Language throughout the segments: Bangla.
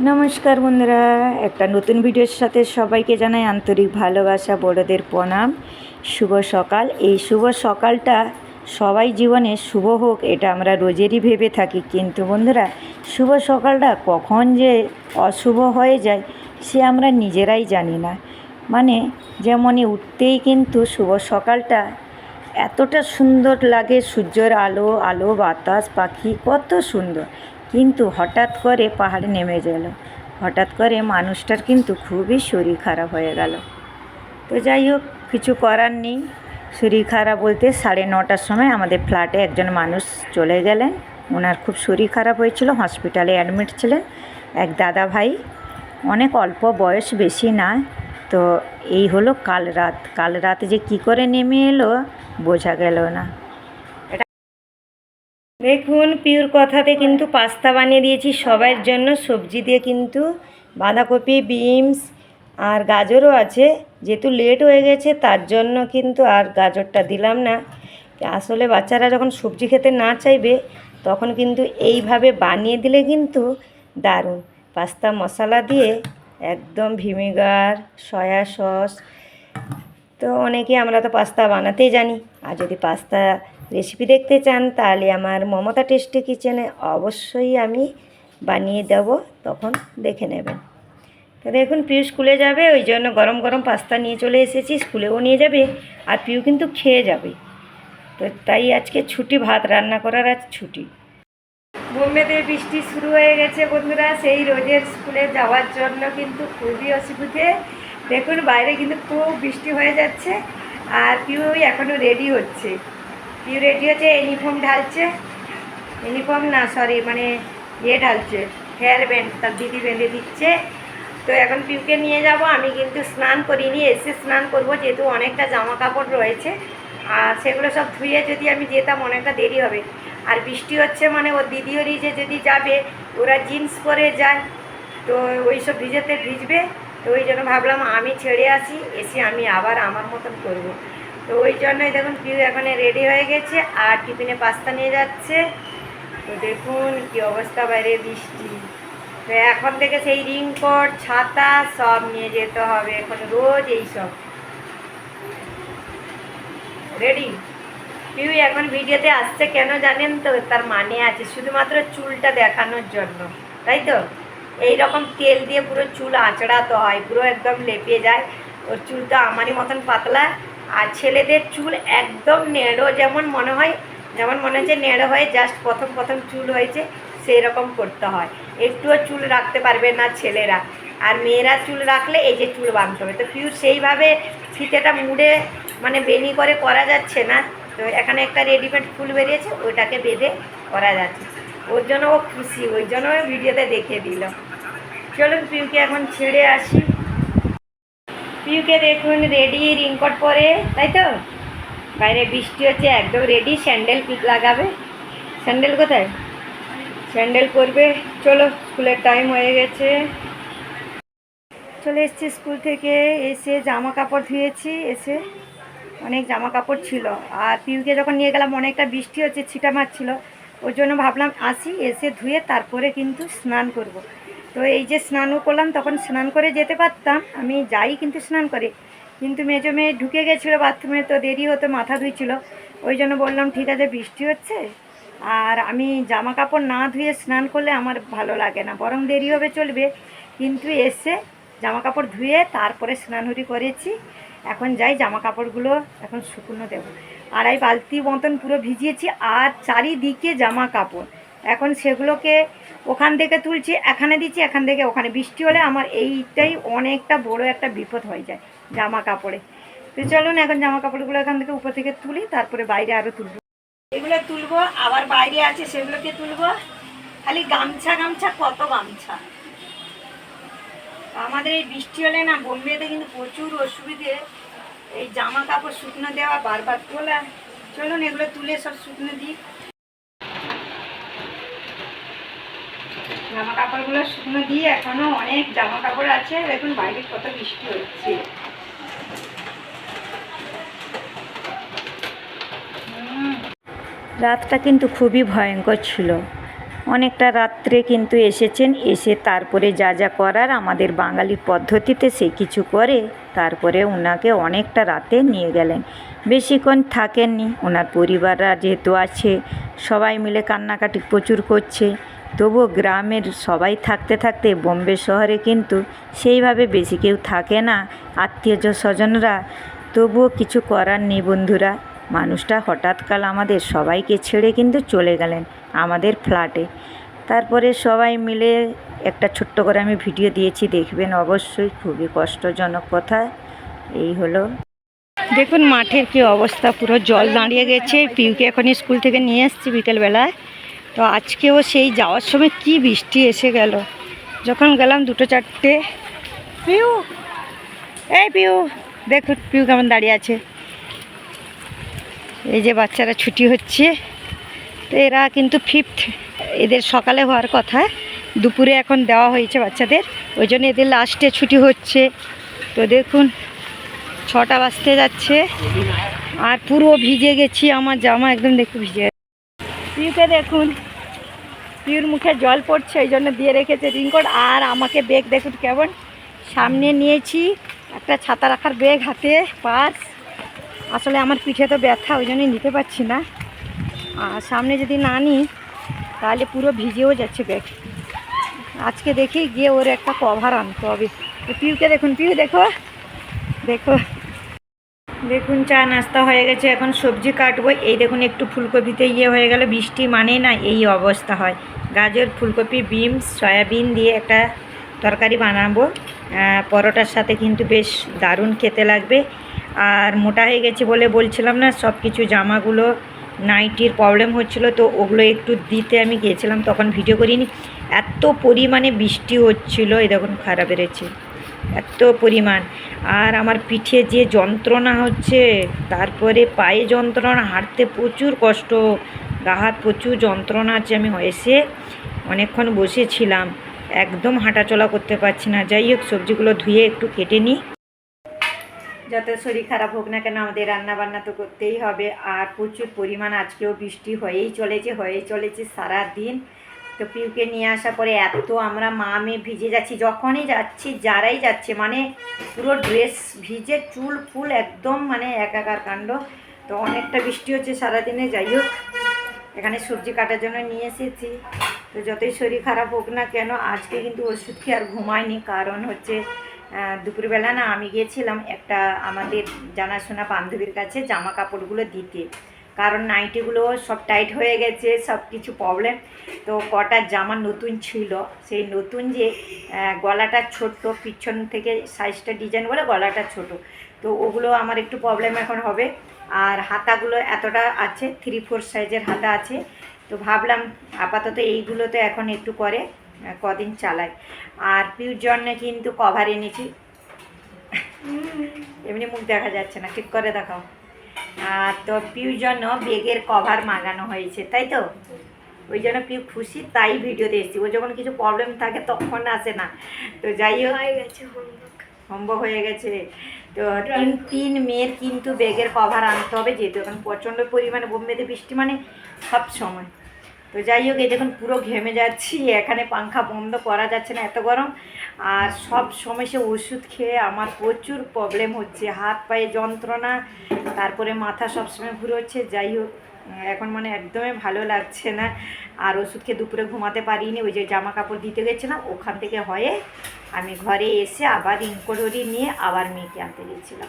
নমস্কার বন্ধুরা, একটা নতুন ভিডিওর সাথে সবাইকে জানাই আন্তরিক ভালোবাসা, বড়দের প্রণাম। শুভ সকাল। এই শুভ সকালটা সবাই জীবনে শুভ হোক, এটা আমরা রোজেরই ভেবে থাকি। কিন্তু বন্ধুরা, শুভ সকালটা কখন যে অশুভ হয়ে যায়, সে আমরা নিজেরাই জানি না। মানে যেমনই উঠতেই কিন্তু শুভ সকালটা এতটা সুন্দর লাগে, সূর্যের আলো আলো, বাতাস, পাখি, কত সুন্দর। কিন্তু হঠাৎ করে পাহাড়ে নেমে গেল। হঠাৎ করে মানুষটার কিন্তু খুবই শরীর খারাপ হয়ে গেল। তো যাই হোক, কিছু করার নেই। শরীর খারাপ বলতে সাড়ে নটার সময় আমাদের ফ্ল্যাটে একজন মানুষ চলে গেলেন। ওনার খুব শরীর খারাপ হয়েছিল, হসপিটালে অ্যাডমিট ছিলেন। এক দাদা ভাই, অনেক অল্প বয়স, বেশি না। তো এই হলো কাল রাত। কাল রাতে যে কি করে নেমে এলো, বোঝা গেল না। দেখুন, পিওর কথাতে কিন্তু পাস্তা বানিয়ে দিয়েছি সবার জন্য। সবজি দিয়ে কিন্তু বাঁধাকপি, বিনস আর গাজরও আছে। যেহেতু লেট হয়ে গেছে, তার জন্য কিন্তু আর গাজরটা দিলাম না। আসলে বাচ্চারা যখন সবজি খেতে না চাইবে, তখন কিন্তু এইভাবে বানিয়ে দিলে কিন্তু দারুণ। পাস্তা মশলা দিয়ে একদম ভিমিগার সয়া সস, তো অনেকে আমরা তো পাস্তা বানাতেই জানি। আর যদি পাস্তা রেসিপি দেখতে চান, তাহলে আমার মমতা টেস্টি কিচেনে অবশ্যই আমি বানিয়ে দেব, তখন দেখে নেবেন। তো দেখুন, পিউ স্কুলে যাবে, ওই জন্য গরম গরম পাস্তা নিয়ে চলে এসেছি, স্কুলেও নিয়ে যাবে, আর পিউ কিন্তু খেয়ে যাবে। তো তাই আজকে ছুটি, ভাত রান্না করার আজ ছুটি। বোম্বেতে বৃষ্টি শুরু হয়ে গেছে বন্ধুরা, সেই রোজের স্কুলে যাওয়ার জন্য কিন্তু খুবই অসুবিধে। দেখুন, বাইরে কিন্তু খুব বৃষ্টি হয়ে যাচ্ছে, আর পিউ এখনও রেডি হচ্ছে। পিউ রেডি হচ্ছে ইউনিফর্ম ঢালছে? ইউনিফর্ম না সরি মানে ইয়ে ঢালছে হেয়ার ব্যান্ড তার দিদি বেঁধে দিচ্ছে। তো এখন পিউকে নিয়ে যাব। আমি কিন্তু স্নান করিনি, এসে স্নান করব, যেহেতু অনেকটা জামা কাপড় রয়েছে। আর সেগুলো সব ধুয়ে যদি আমি যেতাম, অনেকটা দেরি হবে। আর বৃষ্টি হচ্ছে মানে ওর দিদিও যে যদি যাবে, ওরা জিন্স পরে যায়। তো ওই সব ভিজেতে ভিজবে। তো ওই জন্য ভাবলাম আমি ছেড়ে আসি, এসে আমি আবার আমার মতন করব। তো ওই জন্যই দেখুন পিউ এখানে রেডি হয়ে গেছে আর টিফিনে পাস্তা নিয়ে যাচ্ছে। তো দেখুন কি অবস্থা বাইরে বৃষ্টি। তো এখন থেকে সেই রিংকট ছাতা সব নিয়ে যেতে হবে এখন রোজ এই সব। রেডি পিউ এখন ভিডিওতে আসছে কেন জানেন তো? তার মানে আছে শুধুমাত্র চুলটা দেখানোর জন্য, তাই তো? এই রকম তেল দিয়ে পুরো চুল আঁচড়াতে হয়, পুরো একদম লেপে যায়। ওর চুলটা আমারই মতন পাতলা। আর ছেলেদের চুল একদম নেড়ো যেমন মনে হয়, যেমন মনে হচ্ছে নেড়ো হয়ে জাস্ট প্রথম প্রথম চুল হয়েছে সেই রকম করতে হয়। একটুও চুল রাখতে পারবে না ছেলেরা। আর মেয়েরা চুল রাখলে এই যে চুল বাঁধতে হবে। তো পিউ সেইভাবে ফিতেটা মুড়ে মানে বেনি করে করা যাচ্ছে না। তো এখানে একটা রেডিমেড ফুল বেরিয়েছে, ওইটাকে বেঁধে করা যাচ্ছে। ওর জন্য ও খুশি, ওই জন্য ভিডিওতে দেখিয়ে দিল। চলুন পিউকে এখন ছেড়ে আসি। পিউকে দেখুন রেডি রিংকট পরে, তাই তো? বাইরে বৃষ্টি হচ্ছে, একদম রেডি স্যান্ডেল লাগাবে। স্যান্ডেল কোথায়? স্যান্ডেল করবে চলো, স্কুলের টাইম হয়ে গেছে। চলে এসেছি স্কুল থেকে, এসে জামা কাপড় ধুয়েছি, এসে অনেক জামা কাপড় ছিল। আর পিউকে যখন নিয়ে গেলাম, অনেকটা বৃষ্টি হচ্ছে, ছিটা মারছিল। ওর জন্য ভাবলাম আসি, এসে ধুয়ে তারপরে কিন্তু স্নান করব। তো এই যে স্নানও করলাম, তখন স্নান করে যেতে পারতাম। আমি যাই কিন্তু স্নান করে। কিন্তু মেজো মেয়ে ঢুকে গেছিল বাথরুমে, তো দেরি হতো মাথা ধুইছিল। ওই জন্য বললাম, ঠিক আছে, বৃষ্টি হচ্ছে। আর আমি জামা কাপড় না ধুয়ে স্নান করলে আমার ভালো লাগে না। বরং দেরি হবে, চলবে। কিন্তু এসে জামা কাপড় ধুয়ে তারপরে স্নানুরি করেছি। এখন যাই জামা কাপড়গুলো এখন শুকনো দেবো। আড়াই বালতি মতন পুরো ভিজিয়েছি। আর চারিদিকে জামা কাপড় এখন সেগুলোকে ওখান থেকে তুলছি, এখানে দিচ্ছি, এখান থেকে ওখানে। বৃষ্টি হলে আমার এইটাই অনেকটা বড় একটা বিপদ হয়ে যায় জামা কাপড়ে। তো চলুন এখন জামা কাপড়গুলো এখান থেকে উপর থেকে তুলি, তারপরে বাইরে আরও তুলবো। এগুলো তুলবো, আবার বাইরে আছে সেগুলোকে তুলবো। খালি গামছা গামছা, কত গামছা? আমাদের এই বৃষ্টি হলে না বোম্বেতে কিন্তু প্রচুর অসুবিধে। এই জামা কাপড় শুকনো দেওয়া বারবার তোলা চলুন এগুলো তুলে সব শুকনো দিই। জামা কাপড়গুলো শুকনো দিয়ে এখনও অনেক জামা কাপড় আছে। দেখুন, বাইরে কত বৃষ্টি হচ্ছে। রাতটা কিন্তু খুবই ভয়ঙ্কর ছিল। অনেকটা রাত্রে কিন্তু এসেছেন, এসে তারপরে যা যা করার আমাদের বাঙালির পদ্ধতিতে সে কিছু করে, তারপরে ওনাকে অনেকটা রাতে নিয়ে গেলেন। বেশিক্ষণ থাকেননি ওনার পরিবাররা যেহেতু আছে, সবাই মিলে কান্নাকাটি প্রচুর করছে। তবুও গ্রামের সবাই থাকতে থাকতে বোম্বে শহরে কিন্তু সেইভাবে বেশি কেউ থাকে না আত্মীয় স্বজনরা। তবুও কিছু করার নেই বন্ধুরা। মানুষটা হঠাৎকাল আমাদের সবাইকে ছেড়ে কিন্তু চলে গেলেন আমাদের ফ্ল্যাটে। তারপরে সবাই মিলে একটা ছোট্ট করে আমি ভিডিও দিয়েছি, দেখবেন অবশ্যই, খুবই কষ্টজনক কথা। এই হলো। দেখুন, মাঠের কি অবস্থা, পুরো জল দাঁড়িয়ে গেছে। পিউকে এখন স্কুল থেকে নিয়ে এসেছি বিকেলবেলায়। তো আজকেও সেই যাওয়ার সময় কি বৃষ্টি এসে গেল যখন গেলাম দুটো চারটে, পিউ, এই পিউ দেখুন পিউ কেমন দাঁড়িয়ে আছে এই যে বাচ্চারা ছুটি হচ্ছে, তো এরা কিন্তু ফিফথ এদের সকালে হওয়ার কথা, দুপুরে এখন দেওয়া হয়েছে বাচ্চাদের, ওই জন্য এদের লাস্টে ছুটি হচ্ছে তো দেখুন, ছটা বাজতে যাচ্ছে, আর পুরো ভিজে গেছি, আমার জামা একদম দেখতে ভিজে। পিউকে দেখুন পিউর মুখে জল পড়ছে ওই জন্য দিয়ে রেখেছে রিংকোট আর আমাকে বেগ দেখুন কেমন। সামনে নিয়েছি একটা ছাতা রাখার বেগ হাতে পার্স আসলে আমার পিঠে তো ব্যথা, ওই জন্যই নিতে পারছি না। আর সামনে যদি না নিই, তাহলে পুরো ভিজেও যাচ্ছে ব্যাগ আজকে দেখি গিয়ে ওর একটা কভার আনতে হবে। পিউকে দেখুন, পিউ দেখো। দেখো। দেখুন, চা নাস্তা হয়ে গেছে, এখন সবজি কাটবো। এই দেখুন, একটু ফুলকপিতে ইয়ে হয়ে গেল, বৃষ্টি মানে না এই অবস্থা হয়। গাজর, ফুলকপি, বিনস, সয়াবিন দিয়ে একটা তরকারি বানাবো। পরোটার সাথে কিন্তু বেশ দারুণ খেতে লাগবে। আর মোটা হয়ে গেছে বলে বলছিলাম না সব কিছু জামাগুলো, নাইটির প্রবলেম হচ্ছিল, তো ওগুলো একটু দিতে আমি গিয়েছিলাম, তখন ভিডিও করিনি। এত পরিমাণে বৃষ্টি হচ্ছিল, এই দেখুন, খারাপ বেড়েছে। এত পরিমাণ। আর আমার পিঠে যে যন্ত্রণা হচ্ছে, তারপরে পায়ে যন্ত্রণা, হাঁটতে প্রচুর কষ্ট, গা হাত প্রচুর যন্ত্রণা আছে আমি এসে অনেকক্ষণ বসেছিলাম। একদম হাঁটাচলা করতে পারছি না। যাই হোক, সবজিগুলো ধুয়ে একটু কেটে নিই। যত শরীর খারাপ হোক না কেন, আমাদের রান্না বান্না তো করতেই হবে। আর প্রচুর পরিমাণ আজকেও বৃষ্টি হয়েই চলেছে হয়েই চলেছে সারা দিন তো পিউকে নিয়ে আসার পরে এত আমরা মা মেয়ে ভিজে যাচ্ছি, যখনই যাচ্ছি, যারাই যাচ্ছে মানে পুরো ড্রেস ভিজে চুল ফুল একদম মানে একাকার কাণ্ড। তো অনেকটা বৃষ্টি হচ্ছে সারাদিনে, যাই হোক, এখানে সবজি কাটার জন্য নিয়ে এসেছি। তো যতই শরীর খারাপ হোক না কেন, আজকে কিন্তু ওষুধ খেয়ে আর ঘুমায়নি কারণ হচ্ছে দুপুরবেলা না আমি গিয়েছিলাম একটা আমাদের জানাশোনা বান্ধবীর কাছে জামা কাপড়গুলো দিতে। কারণ নাইটিগুলো সব টাইট হয়ে গেছে সব কিছু প্রবলেম তো কটা জামা নতুন ছিল সেই নতুন যে গলাটা ছোট্ট পিছন থেকে সাইজটা ডিজাইন বলে গলাটা ছোট। তো ওগুলো আমার একটু প্রবলেম এখন হবে। আর হাতাগুলো এতটা আছে থ্রি ফোর সাইজের হাতা আছে। তো ভাবলাম আপাতত এইগুলো তো এখন একটু করে কদিন চালাই। আর পিউর জন্য কিন্তু কভার এনেছি। এমনি মুখ দেখা যাচ্ছে না। ঠিক করে দেখাও। তো পিউ জন্য বেগের কভার মাগানো হয়েছে তাই তো? ওই জন্য পিউ খুশি তাই ভিডিওতে এসেছি। ও যখন কিছু প্রবলেম থাকে তখন আসে না। তো যাই হোক হয়ে গেছে হোমওয়ার্ক সম্ভব হয়ে গেছে। তো তিন তিন মেয়ের কিন্তু বেগের কভার আনতে হবে যেহেতু এখন প্রচণ্ড পরিমাণে বোম্বেতে বৃষ্টি মানে সব সময়। তো যাই হোক, এই দেখুন পুরো ঘেমে যাচ্ছি, এখানে পাংখা বন্ধ করা যাচ্ছে না এত গরম। আর সব সময় সে ওষুধ খেয়ে আমার প্রচুর প্রবলেম হচ্ছে। হাত পায়ে যন্ত্রণা, তারপরে মাথা সবসময় ঘুরে হচ্ছে। যাই হোক, এখন মানে একদমই ভালো লাগছে না। আর ওষুধ খেয়ে দুপুরে ঘুমাতে পারিনি, ওই যে জামা কাপড় দিতে গেছিলাম, ওখান থেকে হয়ে আমি ঘরে এসে আবার ইনকোডরি নিয়ে আবার মেয়েকে আনতে গেছিলাম।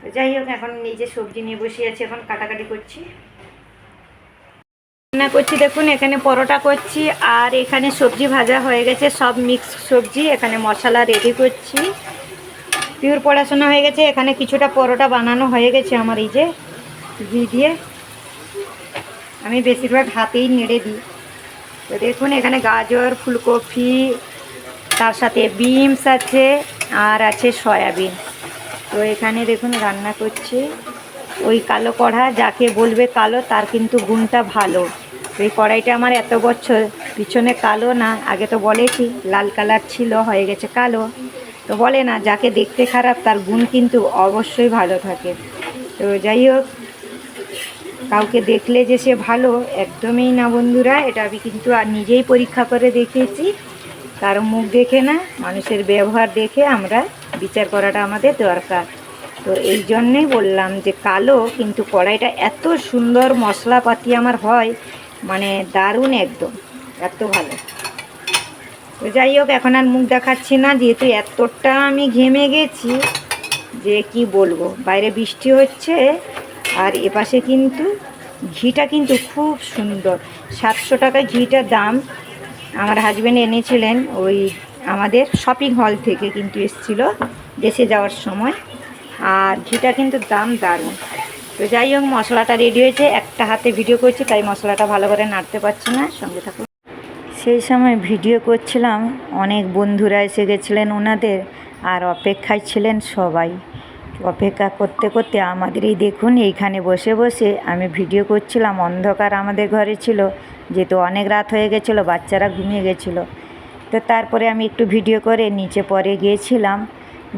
তো যাই হোক, এখন নিজে সবজি নিয়ে বসে আছি, এখন কাটাকাটি করছি। রান্না করছি, দেখুন, এখানে পরোটা করছি আর এখানে সবজি ভাজা হয়ে গেছে, সব মিক্স সবজি, এখানে মশলা রেডি করছি। পিওর পড়াশোনা হয়ে গেছে, এখানে কিছুটা পরোটা বানানো হয়ে গেছে আমার এই যে, ঘি দিয়ে। আমি বেশিরভাগ হাতেই নেড়ে দিই। তো দেখুন, এখানে গাজর, ফুলকপি, তার সাথে বিনস আছে আর আছে সয়াবিন। তো এখানে দেখুন, রান্না করছি। ওই কালো কড়া, যাকে বলবে কালো, তার কিন্তু গুণটা ভালো। তো এই কড়াইটা আমার এত বছর, পিছনে কালো না, আগে তো বলে কি লাল কালার ছিল, হয়ে গেছে কালো। তো বলে না, যাকে দেখতে খারাপ, তার গুণ কিন্তু অবশ্যই ভালো থাকে। তো যাই হোক, কাউকে দেখলে যে সে ভালো, একদমই না বন্ধুরা, এটা আমি কিন্তু আর নিজেই পরীক্ষা করে দেখেছি কারও মুখ দেখে না, মানুষের ব্যবহার দেখে আমরা বিচার করাটা আমাদের দরকার। তো এই জন্যেই বললাম যে কালো, কিন্তু কড়াইটা এত সুন্দর মশলাপাতি আমার হয় মানে দারুণ একদম, এত ভালো। তো যাই হোক, এখন আর মুখ দেখাচ্ছি না, যেহেতু এতটা আমি ঘেমে গেছি যে কি বলব, বাইরে বৃষ্টি হচ্ছে আর এপাশে কিন্তু ঘিটা কিন্তু খুব সুন্দর। সাতশো টাকা ঘিটার দাম। আমার হাজব্যান্ড এনেছিলেন ওই আমাদের শপিং হল থেকে কিন্তু এসেছিল দেশে যাওয়ার সময়। আর ঘিটা কিন্তু দাম দারুণ। তো যাই হোক, মশলাটা রেডি হয়েছে। একটা হাতে ভিডিও করছি, তাই মশলাটা ভালো করে নাড়তে পারছি না। সঙ্গে থাকুন। সেই সময় ভিডিও করছিলাম, অনেক বন্ধুরা এসে গেছিলেন ওনাদের, আর অপেক্ষায় ছিলেন সবাই। অপেক্ষা করতে করতে আমাদের এই দেখুন, এইখানে বসে বসে আমি ভিডিও করছিলাম। অন্ধকার আমাদের ঘরে ছিল, যেহেতু অনেক রাত হয়ে গেছিল, বাচ্চারা ঘুমিয়ে গেছিল। তো তারপরে আমি একটু ভিডিও করে নিচে পরে গিয়েছিলাম।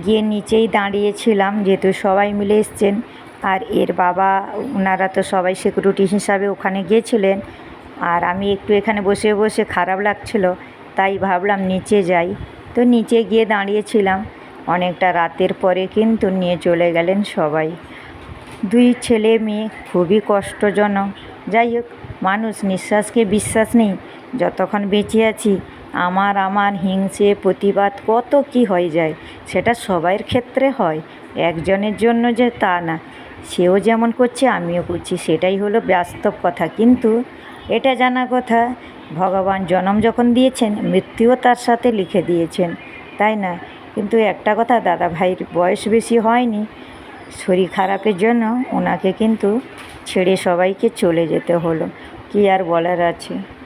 গিয়ে নিচেই দাঁড়িয়েছিলাম, যেহেতু সবাই মিলে এসছেন। আর এর বাবা ওনারা তো সবাই সিকিউরিটি হিসাবে ওখানে গিয়েছিলেন। আর আমি একটু এখানে বসে বসে খারাপ লাগছিল, তাই ভাবলাম নিচে যাই। তো নিচে গিয়ে দাঁড়িয়েছিলাম। অনেকটা রাতের পরে কিন্তু নিয়ে চলে গেলেন সবাই। দুই ছেলে মেয়ে, খুবই কষ্টজনক। যাই হোক, মানুষ নিঃশ্বাসকে বিশ্বাস নেই। যতক্ষণ বেঁচে আছি, আমার আমার হিংসে, প্রতিবাদ, কত কি হয়ে যায়, সেটা সবাইয়ের ক্ষেত্রে হয়। একজনের জন্য যে তা না। সেও যেমন করছে, আমিও করছি। সেটাই হলো বাস্তব কথা। কিন্তু এটা জানা কথা, ভগবান জন্ম যখন দিয়েছেন, মৃত্যুও তার সাথে লিখে দিয়েছেন, তাই না? কিন্তু একটা কথা দাদা ভাইয়ের বয়স বেশি হয়নি। শরীর খারাপের জন্য ওনাকে কিন্তু ছেড়ে সবাইকে চলে যেতে হলো। কি আর বলার আছে?